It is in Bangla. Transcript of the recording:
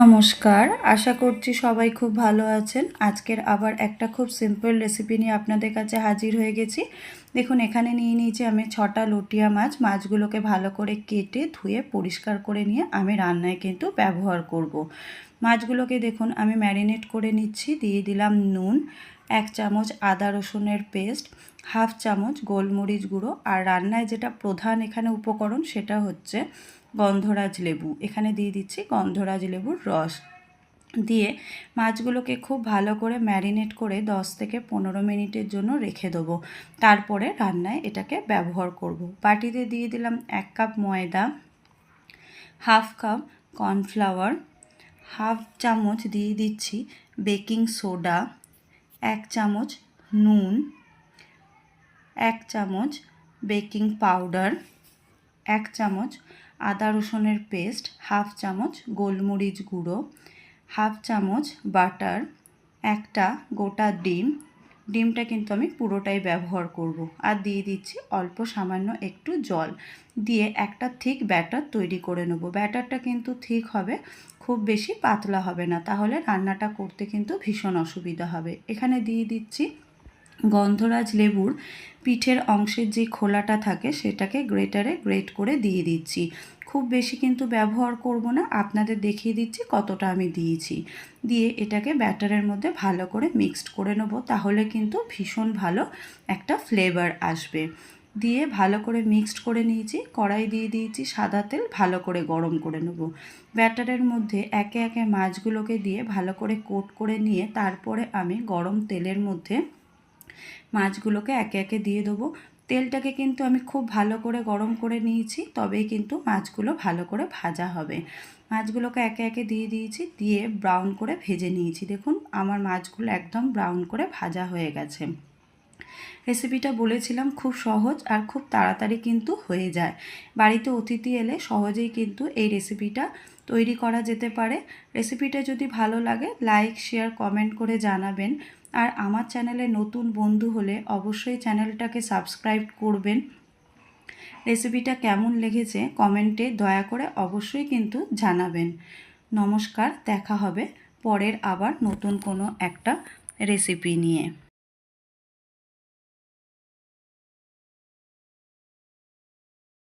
নমস্কার। আশা করছি সবাই খুব ভালো আছেন। আজকের আবার একটা খুব সিম্পল রেসিপি নিয়ে আপনাদের কাছে হাজির হয়ে গেছি। দেখুন, এখানে নিয়ে নিয়েছি আমি ছটা লটিয়া মাছ। মাছগুলোকে ভালো করে কেটে, ধুয়ে, পরিষ্কার করে নিয়ে আমি রান্নায় কিন্তু ব্যবহার করব। মাছগুলোকে দেখুন, আমি ম্যারিনেট করে নিচ্ছি। দিয়ে দিলাম নুন, এক চামচ আদা রসুনের পেস্ট হাফ চামচ গোলমরিচ গুঁড়ো। আর রান্নায় যেটা প্রধান এখানে উপকরণ সেটা হচ্ছে গন্ধরাজ লেবু। এখানে দিয়ে দিচ্ছি গন্ধরাজ লেবুর রস। দিয়ে মাছগুলোকে খুব ভালো করে ম্যারিনেট করে 10 থেকে পনেরো মিনিটের জন্য রেখে দেবো। তারপরে রান্নায় এটাকে ব্যবহার করব। বাটিতে দিয়ে দিলাম এক কাপ ময়দা, হাফ কাপ কর্নফ্লাওয়ার, হাফ চামচ দিয়ে দিচ্ছি বেকিং সোডা, এক চামচ নুন, এক চামচ বেকিং পাউডার, এক চামচ আদা রসুনের পেস্ট, হাফ চামচ গোলমরিচ গুঁড়ো, হাফ চামচ বাটার, একটা গোটা ডিম। ডিমটা কিন্তু আমি পুরোটাই ব্যবহার করব। আর দিয়ে দিচ্ছি অল্প সামান্য একটু জল। দিয়ে একটা থিক ব্যাটার তৈরি করে নেব। ব্যাটারটা কিন্তু ঠিক হবে, খুব বেশি পাতলা হবে না। তাহলে রান্নাটা করতে কিন্তু ভীষণ অসুবিধা হবে। এখানে দিয়ে দিচ্ছি গন্ধরাজ লেবুর পিঠের অংশের যে খোলাটা থাকে সেটাকে গ্রেটারে গ্রেট করে দিয়ে দিচ্ছি। খুব বেশি কিন্তু ব্যবহার করব না, আপনাদের দেখিয়ে দিচ্ছি কতটা আমি দিয়েছি। দিয়ে এটাকে ব্যাটারের মধ্যে ভালো করে মিক্সড করে নেব, তাহলে কিন্তু ভীষণ ভালো একটা ফ্লেভার আসবে। দিয়ে ভালো করে মিক্সড করে নিয়েছি, কড়াই দিয়ে দিয়েছি সাদা তেল, ভালো করে গরম করে নেব। ব্যাটারের মধ্যে একে একে মাছগুলোকে দিয়ে ভালো করে কোট করে নিয়ে তারপরে আমি গরম তেলের মধ্যে মাছগুলোকে একে একে দিয়ে দেবো। তেলটাকে কিন্তু আমি খুব ভালো করে গরম করে নিয়েছি, তবেই কিন্তু মাছগুলো ভালো করে ভাজা হবে। মাছগুলোকে একে একে দিয়ে দিয়েছি, দিয়ে ব্রাউন করে ভেজে নিয়েছি। দেখুন, আমার মাছগুলো একদম ব্রাউন করে ভাজা হয়ে গেছে। রেসিপিটা বলেছিলাম, খুব সহজ আর খুব তাড়াতাড়ি কিন্তু হয়ে যায়। বাড়িতে অতিথি এলে সহজেই কিন্তু এই রেসিপিটা তৈরি করা যেতে পারে। রেসিপিটা যদি ভালো লাগে লাইক শেয়ার কমেন্ট করে জানাবেন। আর আমার চ্যানেলে নতুন বন্ধু হলে অবশ্যই চ্যানেলটাকে সাবস্ক্রাইব করবেন। রেসিপিটা কেমন লেগেছে কমেন্টে দয়া করে অবশ্যই কিন্তু জানাবেন। নমস্কার, দেখা হবে পরের আবার নতুন কোনো একটা রেসিপি নিয়ে।